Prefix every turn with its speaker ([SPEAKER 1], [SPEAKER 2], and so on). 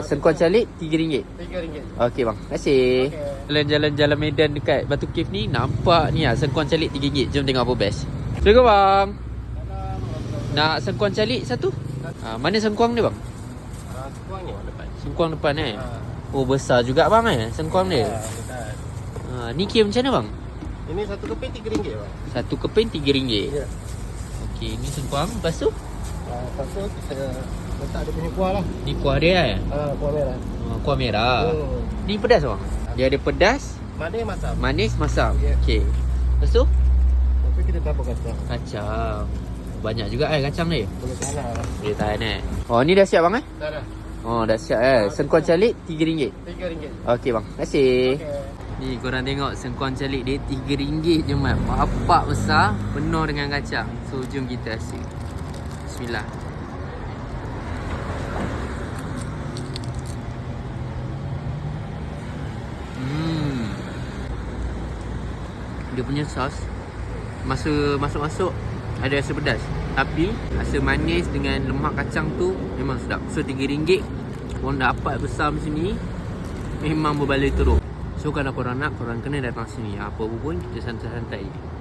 [SPEAKER 1] Sengkuang calik RM3.
[SPEAKER 2] RM3.
[SPEAKER 1] Okey bang. Terima kasih. Jalan-jalan-jalan Medan dekat Batu Cave ni nampak ni ah sengkuang calik RM3. Jom tengok apa best. Assalamualaikum bang. Nak sengkuang calik satu? Ha, mana sengkuang ni bang?
[SPEAKER 2] Ah, Kuang ni depan.
[SPEAKER 1] Sengkuang depan eh.
[SPEAKER 2] Ah,
[SPEAKER 1] Oh besar juga bang eh sengkuang dia.
[SPEAKER 2] ah, dekat.
[SPEAKER 1] Ha, ni kira macam mana bang?
[SPEAKER 2] Ini satu keping RM3 bang.
[SPEAKER 1] Satu keping RM3.
[SPEAKER 2] Ya.
[SPEAKER 1] Okey, ni sengkuang. Lepas tu
[SPEAKER 2] Ah, lepas tu kita letak dia punya kuah lah.
[SPEAKER 1] ni kuah dia eh.
[SPEAKER 2] Ah, kuah merah.
[SPEAKER 1] Ha, kuah merah.
[SPEAKER 2] Hmm.
[SPEAKER 1] Ni pedas bang. Dia ada pedas,
[SPEAKER 2] yang masam?
[SPEAKER 1] manis, masam.
[SPEAKER 2] Ya.
[SPEAKER 1] Okey. Lepas tu
[SPEAKER 2] Tapi kita tabur kacang.
[SPEAKER 1] kacang. Banyak juga eh kacang ni.
[SPEAKER 2] Boleh tanah lah.
[SPEAKER 1] Boleh tahan eh. Oh ni dah siap bang eh?
[SPEAKER 2] Dah dah.
[SPEAKER 1] Oh dah siap eh. Sengkuang calik RM3.
[SPEAKER 2] RM3.
[SPEAKER 1] Okey bang. Terima kasih.
[SPEAKER 2] Okey.
[SPEAKER 1] Ni korang tengok sengkuang calik dia RM3 je mat. Bapak besar penuh dengan kacang. So jom kita rasa. Bismillah. Dia punya sos masa masuk-masuk ada rasa pedas. Tapi rasa manis dengan lemak kacang tu memang sedap. So RM3 korang dapat besar macam ni memang berbaloi teruk. So kalau korang nak korang kena datang sini. Apa pun kita santai-santai.